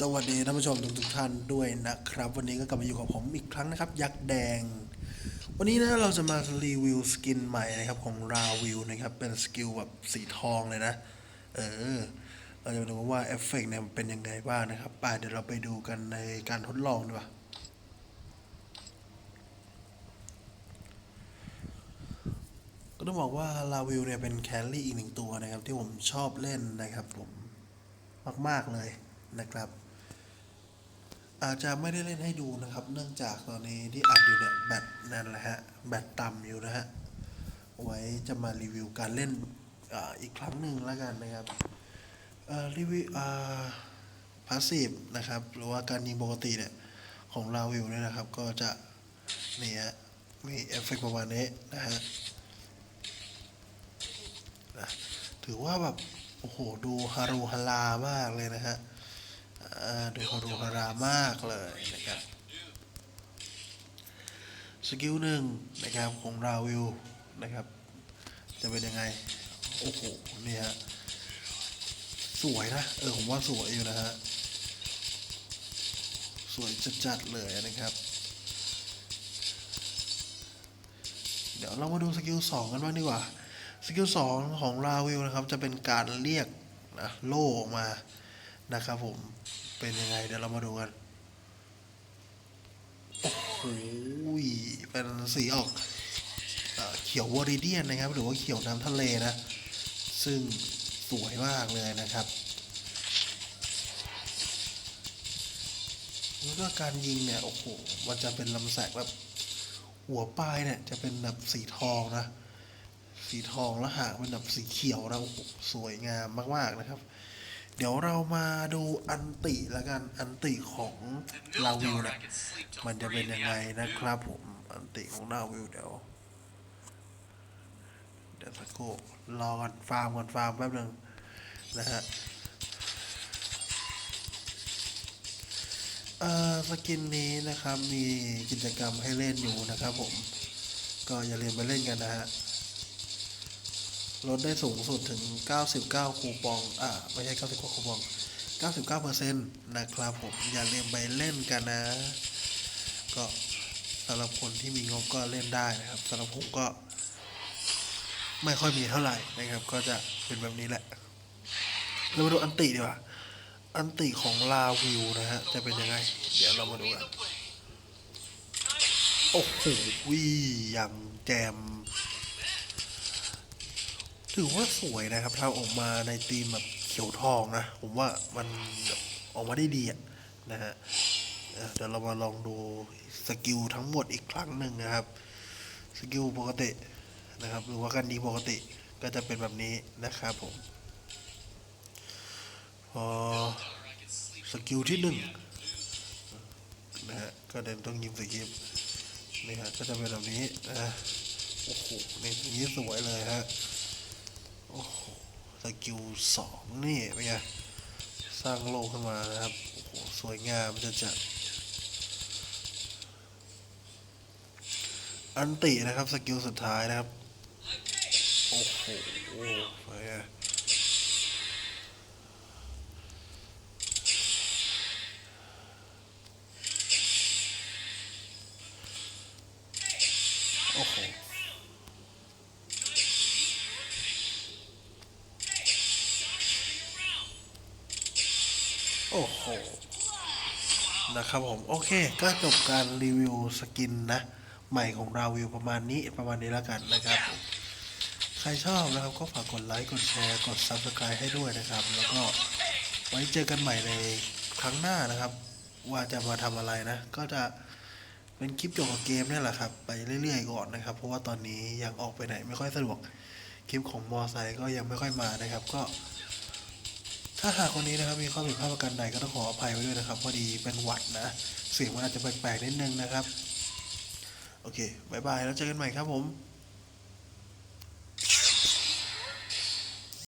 สวัสดีท่านผู้ชมทุกทุกท่านด้วยนะครับ วันนี้ก็กลับมาอยู่กับผมอีกครั้งนะครับ ยักษ์แดง วันนี้นะเราจะมารีวิวสกินใหม่นะครับของราวิวนะครับ เป็นสกิลแบบสีทองเลยนะ เออ เราจะมาดูว่าเอฟเฟกต์เนี่ยมันเป็นยังไงบ้างนะครับไปเดี๋ยวเราไปดูกันในการทดลองดีกว่าก็ต้องบอกว่าลาวิวเนี่ยเป็นแคลรี่อีกหนึ่งตัวนะครับ ที่ผมชอบเล่นนะครับผมมาก ๆ เลย นะครับ อาจจะไม่ได้เล่นให้ดูนะครับ เนื่องจากตอนนี้ที่อัดอยู่เนี่ยแบตนั่นแหละฮะแบตต่ำอยู่นะฮะไว้จะมารีวิวการเล่นออีกครั้งหนึ่งแล้วกันนะครับรีวิวอ่าพาสซีฟนะครับ หรือว่าการยิงปกติเนี่ยของลาวิวเนี่ยนะครับ ก็จะนี่ฮะมีเอฟเฟกต์ประมาณนี้นะฮะถือว่าแบบ โอ้โห ดูฮารุฮารามากเลยนะฮะ ดูฮารุฮารามากเลยนะครับ สกิลหนึ่งนะครับของราวิวนะครับ จะเป็นยังไง โอ้โห นี่ฮะ สวยนะ เออ ผมว่าสวยอยู่นะฮะ สวยจัดๆเลยนะครับ เดี๋ยวเรามาดูสกิลสองกันบ้างดีกว่า สกิลสองของราวิวนะครับ จะเป็นการเรียกนะโล่ออกมา นะครับผมเป็นยังไงเดี๋ยวเรามาดูกัน โอ้โหเป็นสีออกเอเขียววอริเดียนนะครับ หรือว่าเขียวน้ำทะเลนะ ซึ่งสวยมากเลยนะครับแล้วก็การยิงเนี่ย โอ้โห มันจะเป็นลำแสงแบบหัวปลายเนี่ย จะเป็นแบบสีทองนะ สีทองแล้วหางเป็นแบบสีเขียวนะโอ้โหสวยงามมากๆนะครับ เดี๋ยวเรามาดูอันติแล้วกัน อันติของลาวิวเนี่ยมันจะเป็นยังไงนะครับผม อันติของลาวิวเดี๋ยว เดี๋ยวสักครู่รอกันฟาร์มก่อนฟาร์มแป๊บหนึ่งนะฮะเอ่อสกินนี้นะครับมีกิจกรรมให้เล่นอยู่นะครับผม ก็อย่าลืมไปเล่นกันนะฮะ ลดได้สูงสุดถึง 99 คูปอง อ่า ไม่ใช่ 99 คูปอง 99เปอร์เซ็นะครับผม อย่าลืมไปเล่นกันนะ ก็สำหรับคนที่มีงบก็เล่นได้นะครับสำหรับผมก็ ไม่ค่อยมีเท่าไหร่นะครับ ก็จะเป็นแบบนี้แหละ เรามาดูอันติดีกว่า อันติของลาวิวนะฮะ จะเป็นยังไง เดี๋ยวเรามาดูกันโอ้โหย่างแจม ถือว่าสวยนะครับทำออกมาในธีมแบบเขียวทองนะ ผมว่ามันออกมาได้ดีอะนะฮะเดี๋ยวเรามาลองดูสกิลทั้งหมดอีกครั้งหนึ่งนะครับ สกิลปกตินะครับ หรือว่าการดีปกติก็จะเป็นแบบนี้นะครับผมพอสกิลที่หนึ่งนะฮะก็เดินต้องยิงสกิลนี่ฮะก็จะเป็นแบบนี้นะโอ้โหนี่นี้สวยเลยฮะ โอ้โหสกิลสองนี่เป็นไงสร้างโลกขึ้นมานะครับ โอ้โห สวยงามจะจัดอันตินะครับสกิลสุดท้ายนะครับ โอ้โหเป็นไงโอ้โห โอ้โห นะครับผม โอเค ก็จบการรีวิวสกินนะ ใหม่ของราวิวประมาณนี้ประมาณนี้แล้วกันนะครับ ใครชอบนะครับก็ฝากกดไลค์ กดแชร์ กด Subscribe ให้ด้วยนะครับ แล้วก็ไว้เจอกันใหม่ในครั้งหน้านะครับ ว่าจะมาทำอะไรนะ ก็จะเป็นคลิปเกี่ยวกับเกมนี่แหละครับ ไปเรื่อยๆก่อนนะครับ เพราะว่าตอนนี้ยังออกไปไหนไม่ค่อยสะดวก คลิปของมอไซค์ก็ยังไม่ค่อยมานะครับ ก็ ถ้าหากคนนี้นะครับมีข้อผิดพลาดประการใดก็ต้องขออภัยไว้ด้วยนะครับพอดีเป็นหวัดนะเสียงมันอาจจะแปลกๆนิดนึงนะครับ โอเคบายบายแล้วเจอกันใหม่ครับผม